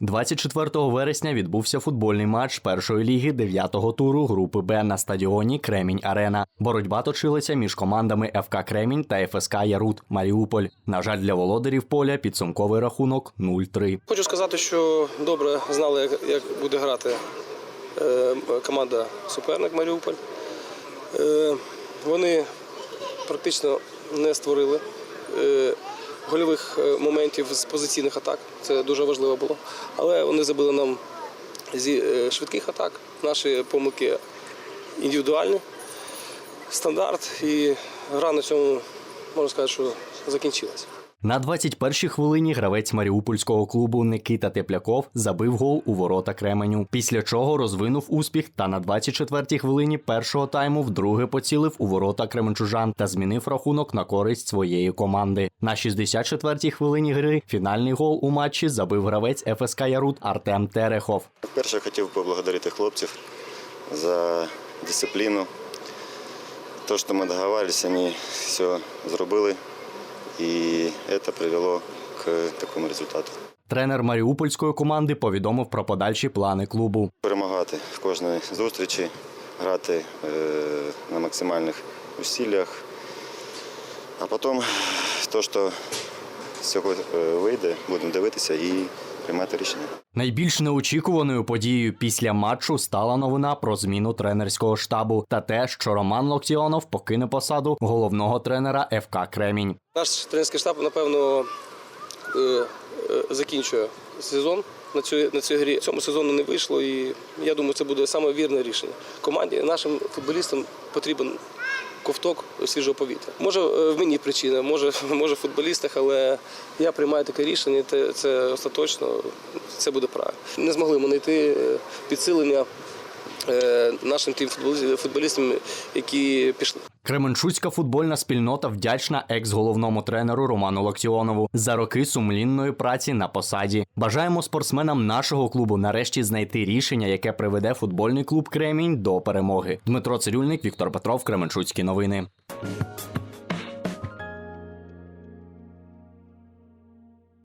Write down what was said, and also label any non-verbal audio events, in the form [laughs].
24 вересня відбувся футбольний матч першої ліги 9-го туру групи Б на стадіоні Кремінь Арена. Боротьба точилася між командами ФК Кремінь та ФСК Ярут Маріуполь. На жаль, для володарів поля підсумковий рахунок 0-3. Хочу сказати, що добре знали, як, буде грати е, команда суперник Маріуполь. Е, вони практично не створили е, гольових е, моментів з позиційних атак. Це дуже важливо було. Але вони забили нам зі е, швидких атак. Наші помилки індивідуальні, стандарт. І гра на цьому, можна сказати, що закінчилась. На 21-й хвилині гравець маріупольського клубу Никита Тепляков забив гол у ворота Кременю. Після чого розвинув успіх та на 24-й хвилині першого тайму вдруге поцілив у ворота кременчужан та змінив рахунок на користь своєї команди. На 64-й хвилині гри фінальний гол у матчі забив гравець ФСК Ярут Артем Терехов. Перше хотів поблагодарити хлопців за дисципліну. То, що ми договорились, вони все зробили. І це привело к такому результату. Тренер маріупольської команди повідомив про подальші плани клубу. Перемагати в кожній зустрічі, грати е, на максимальних усиллях. А потім, то, що з цього е, вийде, будемо дивитися і приймати рішення. Найбільш неочікуваною подією після матчу стала новина про зміну тренерського штабу та те, що Роман Локтіонов покине посаду головного тренера ФК Кремінь. Наш тренерський штаб, напевно, закінчує сезон на цю, на цій грі. Цьому сезону не вийшло, і я думаю, це буде саме вірне рішення. Команді, нашим футболістам потрібен ковток свіжого повітря. Може, е, в мені причина, може, [laughs] може в футболістах, але я приймаю таке рішення, це, це остаточно, це буде правильно. Не змогли ми знайти е, підсилення е, нашим тим футболістам, які пішли. Кременчуцька футбольна спільнота вдячна екс-головному тренеру Роману Локтіонову за роки сумлінної праці на посаді. Бажаємо спортсменам нашого клубу нарешті знайти рішення, яке приведе футбольний клуб Кремінь до перемоги. Дмитро Цирюльник, Віктор Петров, Кременчуцькі новини.